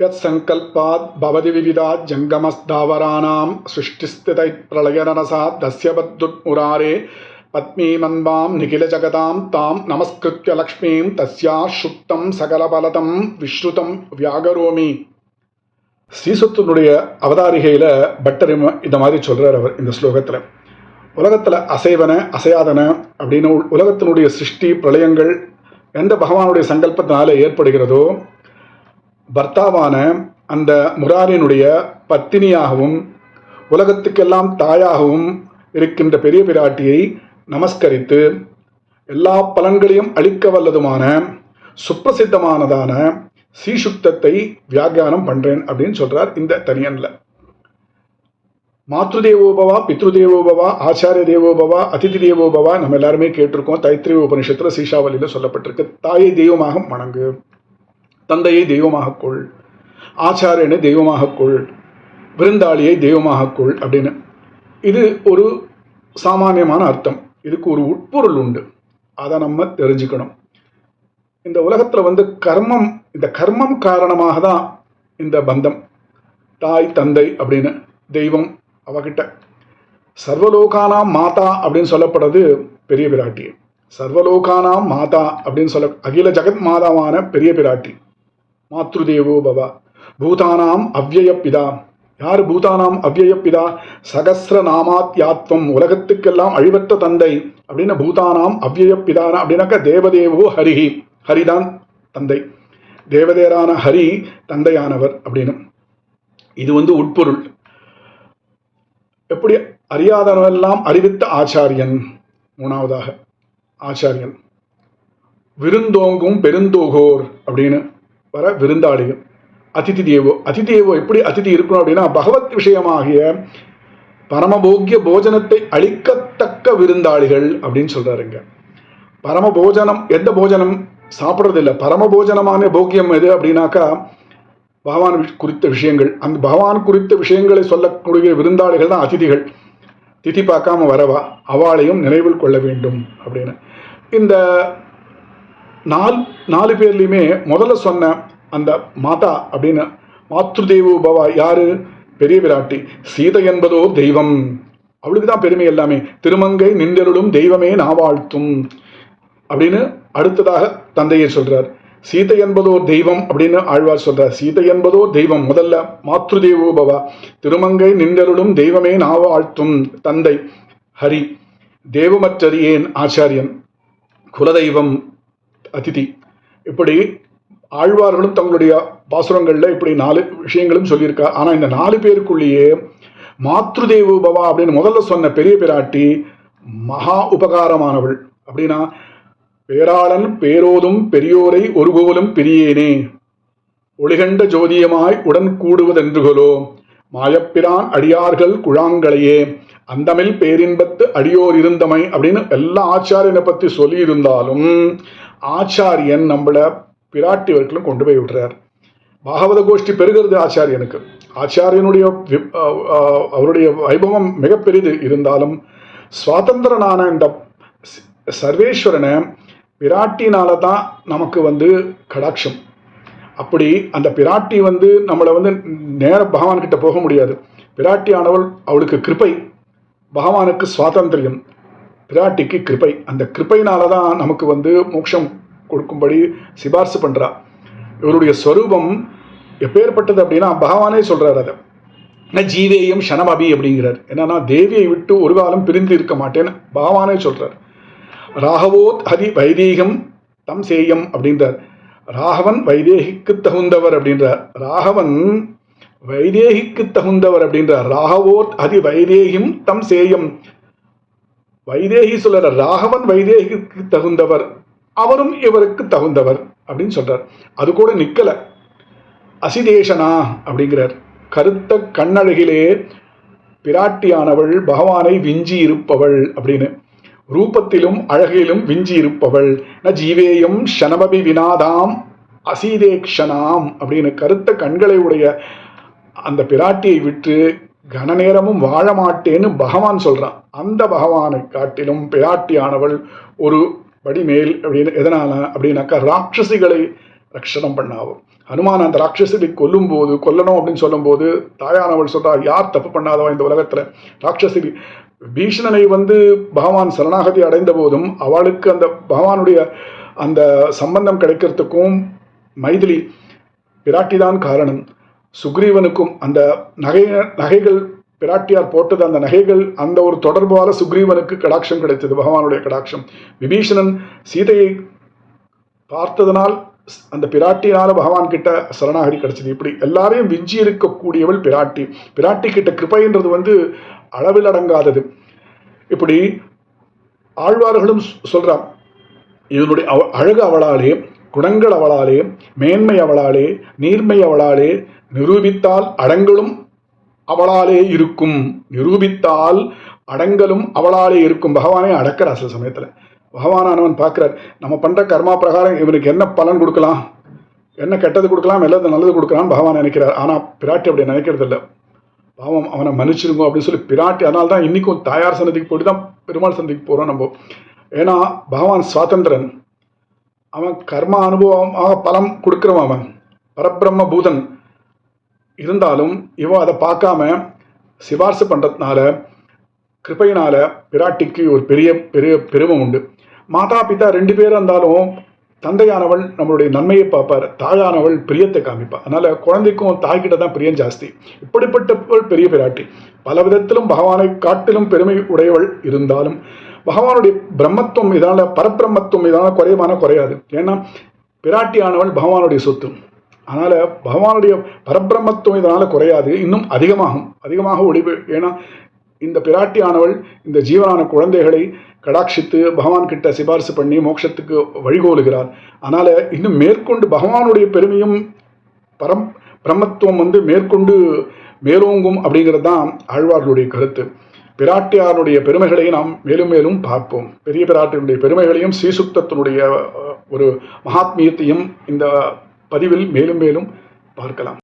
यत्सङ्कल्पात् भवति विविधात् जङ्गमस्दावराणां सृष्टिस्थितैप्रलयनरसात् दस्य बद्धुर्मुरारे पत्नीमन्वां निखिलजगतां तां நமஸ்கிருத்ய லக்ஷ்மீம் தஸ்யா சுப்தம் சகலபலதம் விஸ்ருதம் வியாகரோமி ஸ்ரீசுத்தனுடைய அவதாரிகையில் பட்டர் இம- இந்த மாதிரி சொல்றார் அவர் இந்த ஸ்லோகத்தில் உலகத்தில் அசைவன அசையாதன அப்படின்னு உ- உலகத்தினுடைய சிருஷ்டி பிரளயங்கள் எந்த பகவானுடைய சங்கல்பத்தினால ஏற்படுகிறதோ பர்த்தாவான அந்த முராரினுடைய பத்தினியாகவும் உலகத்துக்கெல்லாம் தாயாகவும் இருக்கின்ற பெரிய பிராட்டியை நமஸ்கரித்து எல்லா பலன்களையும் அளிக்க வல்லதுமான சுப்பிரசித்தமானதான ஸ்ரீசுக்தத்தை வியாக்கியானம் பண்றேன் அப்படின்னு சொல்றார் இந்த தனியன்ல. மாத்ருதேவோபவா பித்ருதேவோபவா ஆச்சாரிய தேவோபவா அதிதி தேவோபவா நம்ம எல்லாருமே கேட்டிருக்கோம். தைத்திரிய உபனிஷத்துல சீஷாவலியில சொல்லப்பட்டிருக்கு. தாயை தெய்வமாக வணங்கு தந்தையை தெய்வமாக கொள். ஆச்சாரியனை தெய்வமாக கொள். விருந்தாளியை தெய்வமாக கொள் அப்படின்னு. இது ஒரு சாமானியமான அர்த்தம். இதுக்கு ஒரு உட்பொருள் உண்டு. அதை நம்ம தெரிஞ்சுக்கணும். இந்த உலகத்தில் வந்து கர்மம் இந்த கர்மம் காரணமாக தான் இந்த பந்தம். தாய் தந்தை அப்படின்னு தெய்வம் அவகிட்ட. சர்வலோகானாம் மாதா அப்படின்னு சொல்லப்படுறது பெரிய பிராட்டி. சர்வலோகானாம் மாதா அப்படின்னு சொல்ல அகில ஜெகத் மாதாவான பெரிய பிராட்டி. மாத்ருதேவோ பவ. பூதானாம் அவ்வயப்பிதா பிதா யார் பூதானாம் அவ்வயப்பிதா? பிதா சகசிர நாமாத்யாத்வம் உலகத்துக்கெல்லாம் அழிவற்ற தந்தை அப்படின்னு பூதானாம் அவ்வயப்பிதான பிதான அப்படின்னாக்கா தேவதேவோ ஹரிஹி ஹரிதான் தந்தை. தேவதேரான ஹரி தந்தையானவர் அப்படின்னு. இது வந்து உட்பொருள். எப்படி அறியாதவெல்லாம் அறிவித்த ஆச்சாரியன்? மூணாவதாக. ஆச்சாரியன். விருந்தோங்கும் பெருந்தோகோர் அப்படின்னு. வர விருந்தாளிகள். அதிதி தேவோ அதிதி தேவோ எப்படி அதிதி இருக்கணும் அப்படின்னா பகவத் விஷயமாகிய பரமபோக்கிய போஜனத்தை அளிக்கத்தக்க விருந்தாளிகள் அப்படின்னு சொல்கிறாருங்க பரம போஜனம் எந்த போஜனம்? சாப்பிட்றதில்ல. பரம போஜனமான போக்கியம் எது அப்படின்னாக்கா பகவான் விஷ்- குறித்த விஷயங்கள். அந்த பகவான் குறித்த விஷயங்களை சொல்லக்கூடிய விருந்தாளிகள் தான் அதிதிகள். திதி பார்க்காம வரவா? அவளையும் நினைவில் கொள்ள வேண்டும் அப்படின்னு. இந்த நாலு நாலு பேர்லையுமே முதல்ல சொன்ன அந்த மாதா அப்படின்னு மாத்ருதேவோ பவா யாரு? பெரிய பிராட்டி சீதை என்பதோ தெய்வம். அவளுக்கு தான் பெருமை எல்லாமே. திருமங்கை நின்றருளும் தெய்வமே நாவாழ்த்தும் அப்படின்னு அடுத்ததாக தந்தையை சொல்றார். சீதை என்பதோ தெய்வம் அப்படின்னு ஆழ்வார் சொல்றார். சீதை என்பதோ தெய்வம். முதல்ல மாத்ருதேவோ பவா திருமங்கை நின்றருளும் தெய்வமே நாவாழ்த்தும் தந்தை ஹரி தேவமற்றறியேன் ஆச்சாரியன் குலதெய்வம் அதிதி. இப்படி ஆழ்வார்களும் தங்களுடைய பாசுரங்களில் இப்படி நாலு விஷயங்களும் சொல்லியிருக்கா. ஆனால் இந்த நாலு பேருக்குள்ளேயே மாத்ருதேவோ பவா அப்படின்னு முதல்ல சொன்ன பெரிய பிராட்டி மகா உபகாரமானவள். அப்படின்னா பேராளன் பேரோதும் பெரியோரை ஒருபோலும் பிரியேனே. ஒளிகண்ட ஜோதியமாய் உடன் கூடுவதென்றுகளோ மாயப்பிரான் அடியார்கள் குழாங்களையே அந்தமில் பேரின்பத்து அடியோர் இருந்தமை அப்படின்னு எல்லா ஆச்சாரியனை பற்றி சொல்லியிருந்தாலும் ஆச்சாரியன் நம்மளை பிராட்டி வரைக்கும் கொண்டு போய் விடுறார். பாகவத கோஷ்டி பெருகிறது ஆச்சாரியனுக்கு. ஆச்சாரியனுடைய அவருடைய வைபவம் மிகப்பெரிது. இருந்தாலும் சுவாதந்திரனான இந்த சர்வேஸ்வரனை பிராட்டினால தான் நமக்கு வந்து கடாட்சம். அப்படி அந்த பிராட்டி வந்து நம்மளை வந்து நேர பகவான் கிட்ட போக முடியாது. பிராட்டியானவள் அவளுக்கு கிருபை. பகவானுக்கு சுவாதந்திரியம். பிராட்டிக்கு கிருபை. அந்த கிருப்பையினால தான் நமக்கு வந்து மோட்சம் கொடுக்கும்படி சிபார்சு பண்ணுறா இவருடைய ஸ்வரூபம் எப்பேற்பட்டது அப்படின்னா பகவானே சொல்கிறார் அதை. ந ஜீவேயம் ஷனமபி அப்படிங்கிறார். என்னன்னா தேவியை விட்டு ஒரு காலம் பிரிந்து இருக்க மாட்டேன்னு பகவானே சொல்கிறார் ராகவோத் ஹரி வைதீகம் தம் சேயம் அப்படின்றார். ராகவன் வைதேகிக்கு தகுந்தவர் அப்படின்றார் ராகவன் வைதேகிக்கு தகுந்தவர் அப்படின்றார் ராகவோத் அதி வைதேகிம் தம் சேயம். வைதேகி சொல்ற ராகவன் வைதேகிக்கு தகுந்தவர் அவரும் இவருக்கு தகுந்தவர் அப்படின்னு சொல்றார். அது கூட நிக்கல. அசிதேஷனா அப்படிங்கிறார். கருத்த கண்ணழகிலே பிராட்டியானவள் பகவானை விஞ்சி இருப்பவள் அப்படின்னு. ரூபத்திலும் அழகிலும் விஞ்சி இருப்பவள் ந ஜீவேயம் ஷனபபி வினாதாம் அசீதேக்ஷனாம் அப்படின்னு கருத்த கண்களை உடைய அந்த பிராட்டியை விட்டு கன நேரமும் வாழ மாட்டேன்னு பகவான் சொல்றான். அந்த பகவானை காட்டிலும் பிராட்டியானவள் ஒரு படிமேல் அப்படின்னு எதனால அப்படின்னாக்கா ராட்சசிகளை ரக்ஷணம் பண்ணாவும் ஹனுமான் அந்த ராட்சசனை கொல்லும்போது கொல்லணும் அப்படின்னு சொல்லும்போது தாயானவள் சொல்றா யார் தப்பு பண்ணாதவா இந்த உலகத்துல? ராட்சசி பீஷ்ணனை வந்து பகவான் சரணாகதி அடைந்த போதும் அவளுக்கு அந்த பகவானுடைய அந்த சம்பந்தம் கிடைக்கிறதுக்கும் மைதிலி பிராட்டிதான் காரணம். சுக்ரீவனுக்கும் அந்த நகை நகைகள் பிராட்டியார் போட்டது அந்த நகைகள் அந்த ஒரு தொடர்பால சுக்ரீவனுக்கு கடாட்சம் கிடைத்தது பகவானுடைய கடாட்சம். விபீஷணன் சீதையை பார்த்ததனால் அந்த பிராட்டினால பகவான் கிட்ட சரணாகரி கிடைச்சது. இப்படி எல்லாரையும் விஞ்சி இருக்கக்கூடியவள் பிராட்டி. பிராட்டி கிட்ட கிருபைன்றது வந்து அளவில் அடங்காதது. இப்படி ஆழ்வார்களும் சொல்றான் இதனுடைய அவ அழகு அவளாலே குணங்கள் அவளாலே மேன்மை அவளாலே நீர்மை அவளாலே நிரூபித்தால் அடங்கலும் அவளாலே இருக்கும். நிரூபித்தால் அடங்கலும் அவளாலே இருக்கும். பகவானே அடக்கிறா சில சமயத்தில். பகவானானவன் பார்க்குறார் நம்ம பண்ணுற கர்மா பிரகாரம் இவனுக்கு என்ன பலன் கொடுக்கலாம்? என்ன கெட்டது கொடுக்கலாம் எல்லாத்து நல்லது கொடுக்கலாம் பகவான் நினைக்கிறார். ஆனால் பிராட்டி அப்படி நினைக்கிறது இல்லை. பாவம் அவனை மன்னிச்சிருங்க அப்படின்னு சொல்லி பிராட்டி அதனால தான் இன்றைக்கும் தாயார் சன்னதிக்கு போயிட்டு தான் பெருமாள் சன்னதிக்கு போகிறோம் நம்ம. ஏன்னா பகவான் சுவாதந்திரன். அவன் கர்ம அனுபவமாக பலம் கொடுக்குறவன் அவன். பரபிரம்ம பூதன். இருந்தாலும் இவன் அதை பார்க்காம சிபார்சு பண்ணுறதுனால கிருபையினால பிராட்டிக்கு ஒரு பெரிய பெரிய பெருமை உண்டு. மாதா பிதா ரெண்டு பேரும் இருந்தாலும் தந்தையானவள் நம்மளுடைய நன்மையை பார்ப்பார். தாயானவள் பிரியத்தை காமிப்பார் அதனால் குழந்தைக்கும் தாய்கிட்ட தான் பிரியம் ஜாஸ்தி. இப்படிப்பட்டவள் பெரிய பிராட்டி. பல விதத்திலும் பகவானை காட்டிலும் பெருமை உடையவள் இருந்தாலும் பகவானுடைய பிரம்மத்துவம் இதனால் பரபிரம்மத்துவம் இதனால் குறைவான குறையாது. ஏன்னா பிராட்டியானவள் பகவானுடைய சொத்து. அதனால் பகவானுடைய பரபிரம்மத்துவம் இதனால் குறையாது. இன்னும் அதிகமாகும். அதிகமாக ஒளி ஏன்னா இந்த பிராட்டியானவள் இந்த ஜீவனான குழந்தைகளை கடாட்சித்து பகவான் கிட்ட சிபாரிசு பண்ணி மோட்சத்துக்கு வழிகோலுகிறார் அதனால் இன்னும் மேற்கொண்டு பகவானுடைய பெருமையும் பரம் பிரம்மத்துவம் வந்து மேற்கொண்டு மேலோங்கும் அப்படிங்கிறது தான் ஆழ்வார்களுடைய கருத்து. பிராட்டியாருடைய பெருமைகளை நாம் மேலும் மேலும் பார்ப்போம். பெரிய பிராட்டினுடைய பெருமைகளையும் ஸ்ரீசுக்தத்தினுடைய ஒரு மகாத்மியத்தையும் இந்த பதிவில் மேலும் மேலும் பார்க்கலாம்.